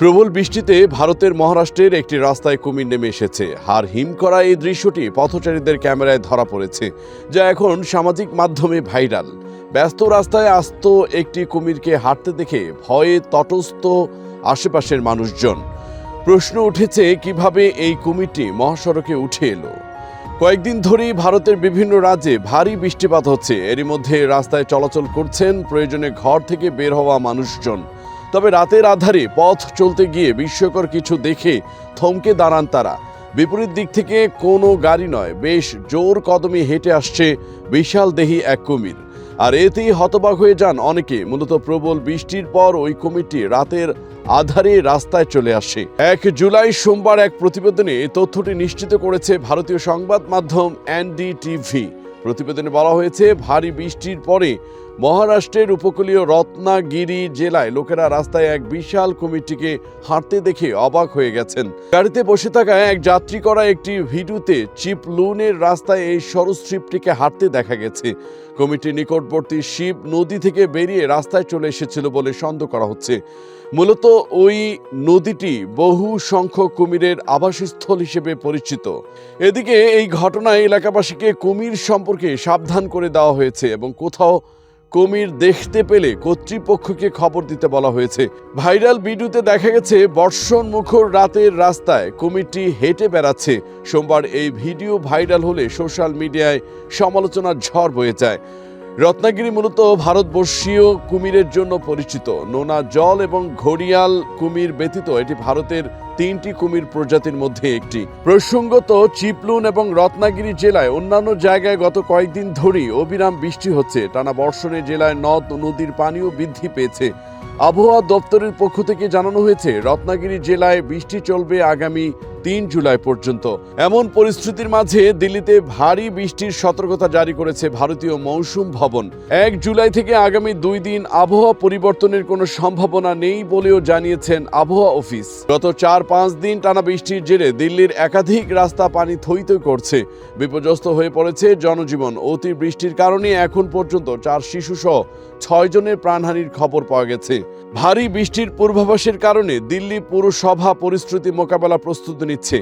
প্রবল বৃষ্টিতে ভারতের মহারাষ্ট্রের একটি রাস্তায় কুমির নেমে এসেছে। হার হিম করা এই দৃশ্যটি পথচারীদের ক্যামেরায় ধরা পড়েছে, যা এখন সামাজিক মাধ্যমে ভাইরাল। ব্যস্ত রাস্তায় আস্ত একটি কুমিরকে হাঁটতে দেখে ভয়ে তটস্থ আশেপাশের মানুষজন প্রশ্ন উঠেছে, কীভাবে এই কুমিরটি মহাসড়কে উঠে এলো? কয়েকদিন ধরেই ভারতের বিভিন্ন রাজ্যে ভারী বৃষ্টিপাত হচ্ছে। এরই মধ্যে রাস্তায় চলাচল করছেন প্রয়োজনে ঘর থেকে বের হওয়া মানুষজন। তবে রাতের আধারে পথ চলতে গিয়ে বিস্ময়কর কিছু দেখে থমকে দাঁড়ান তারা। বিপরীত দিক থেকে কোনো গাড়ি নয়, বেশ জোর কদমে হেঁটে আসছে বিশাল দেহি এক কুমির। আর এতেই হতবাক হয়ে যান অনেকে, মূলত প্রবল বৃষ্টির পর ওই কুমিরটি রাতের আধারে রাস্তায় চলে আসে। এক জুলাই সোমবার এক প্রতিবেদনে তথ্যটি নিশ্চিত করেছে ভারতীয় সংবাদ মাধ্যম এনডিটিভি। প্রতিবেদনে বলা হয়েছে, ভারী বৃষ্টির পরে মহারাষ্ট্রের উপকূলীয় রত্নাগিরি জেলায় লোকেরা রাস্তায় এক বিশাল কুমিরটিকে হাঁটতে দেখে অবাক হয়ে গেছেন। গাড়িতে বসে থাকা এক যাত্রী করা একটি ভিডিওতে চিপলুনের রাস্তায় এই সরস্ট্রিপটিকে হাঁটতে দেখা গেছে। কমিটির নিকটবর্তী শিব নদী থেকে বেরিয়ে রাস্তায় চলে এসেছিল বলে সন্দেহ করা হচ্ছে। মূলত ওই নদীটি বহু সংখ্যক কুমিরের আবাসস্থল হিসেবে পরিচিত। এদিকে এই ঘটনায় এলাকাবাসীকে কুমির সম্পর্কে সাবধান করে দেওয়া হয়েছে এবং কোথাও কুমির দেখতে পেলে কর্তৃপক্ষকে খবর দিতে বলা হয়েছে। ভাইরাল ভিডিওতে দেখা গেছে, বর্ষণ মুখর রাতের রাস্তায় কুমিরটি হেঁটে বেড়াচ্ছে। সোমবার এই ভিডিও ভাইরাল হলে সোশ্যাল মিডিয়ায় সমালোচনার ঝড় বয়ে যায়। রত্নাগিরি মূলত ভারতবর্ষীয় কুমিরের জন্য পরিচিত। নোনা জল এবং ঘড়িয়াল কুমির ব্যতীত এটি ভারতের তিনটি কুমির প্রজাতির মধ্যে একটি। প্রসঙ্গত, চিপলুন এবং রত্নাগিরি জেলায় অন্যান্য জায়গায় গত কয়েকদিন ধরেই অবিরাম বৃষ্টি হচ্ছে। টানা বর্ষণে জেলায় নদ, নদীর পানিও বৃদ্ধি পেয়েছে। আবহাওয়া দপ্তরের পক্ষ থেকে জানানো হয়েছে, রত্নাগিরি জেলায় বৃষ্টি চলবে আগামী তিন জুলাই পর্যন্ত। এমন পরিস্থিতির মাঝে দিল্লিতে ভারী বৃষ্টির সতর্কতা জারি করেছে ভারতীয় মৌসুম ভবন। এক জুলাই থেকে আগামী দুই দিন আবহাওয়া পরিবর্তনের কোনো সম্ভাবনা নেই বলেও জানিয়েছেন আবহাওয়া অফিস। গত চার পাঁচ দিন টানা বৃষ্টির জেরে দিল্লির একাধিক রাস্তা পানি থই থই করছে। বিপর্যস্ত হয়ে পড়েছে জনজীবন। অতি বৃষ্টির কারণে এখন পর্যন্ত চার শিশুসহ ছয় জনের প্রাণহানির খবর পাওয়া গেছে। ভারী বৃষ্টির পূর্বাভাসের কারণে দিল্লি পুরসভা পরিস্থিতি মোকাবেলা প্রস্তুতি নিচ্ছে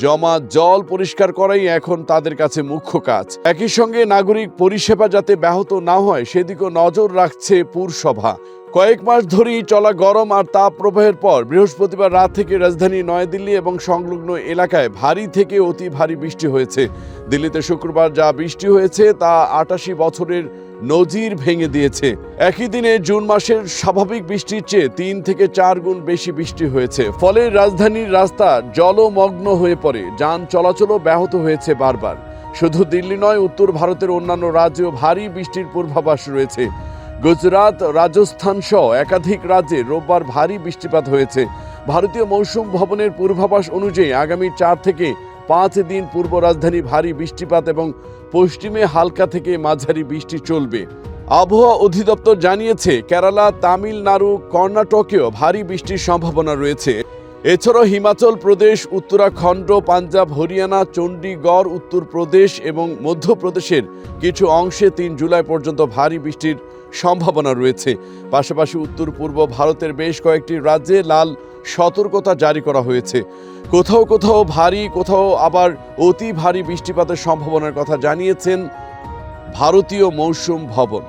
জমা জল পরিষ্কার করাই এখন তাদের কাছে মুখ্য কাজ। একই সঙ্গে নাগরিক পরিষেবা যাতে ব্যাহত না হয়, সেদিকেও নজর রাখছে পুরসভা। কয়েক মাস ধরেই চলা গরম আর তাপ প্রবাহের পর বৃহস্পতিবার রাত থেকে রাজধানী নয়াদিল্লি এবং সংলগ্ন এলাকায় ভারী থেকে অতি ভারী বৃষ্টি হয়েছে। দিল্লিতে শুক্রবার যা বৃষ্টি হয়েছে তা আটাশি বছরের নজির ভেঙে দিয়েছে। একই দিনে জুন মাসের স্বাভাবিক বৃষ্টির চেয়ে তিন থেকে চার গুণ বেশি বৃষ্টি হয়েছে। ফলে রাজধানীর রাস্তা জলমগ্ন হয়ে পড়ে। যান চলাচলও ব্যাহত হয়েছে বারবার। শুধু দিল্লি নয়, উত্তর ভারতের অন্যান্য রাজ্যেও ভারী বৃষ্টির পূর্বাভাস রয়েছে। গুজরাট, রাজস্থান সহ একাধিক রাজ্যে রোববার ভারী বৃষ্টিপাত হয়েছে। ভারতীয় মৌসুম ভবনের পূর্বাভাস অনুযায়ী আগামী চার থেকে পাঁচ দিন পূর্ব রাজধানী ভারী বৃষ্টিপাত এবং পশ্চিমে হালকা থেকে মাঝারি বৃষ্টি চলবে। আবহাওয়া অধিদপ্তর জানিয়েছে, কেরালা তামিলনাড়ু কর্ণাটকেও ভারী বৃষ্টির সম্ভাবনা রয়েছে। এছাড়াও হিমাচল প্রদেশ, উত্তরাখণ্ড, পাঞ্জাব, হরিয়ানা, চণ্ডীগড়, উত্তরপ্রদেশ এবং মধ্যপ্রদেশের কিছু অংশে তিন জুলাই পর্যন্ত ভারী বৃষ্টির সম্ভাবনা রয়েছে। পাশাপাশি উত্তর পূর্ব ভারতের বেশ কয়েকটি রাজ্যে লাল সতর্কতা জারি করা হয়েছে। কোথাও কোথাও ভারী, কোথাও আবার অতি ভারী বৃষ্টিপাতের সম্ভাবনার কথা জানিয়েছেন ভারতীয় মৌসুম ভবন।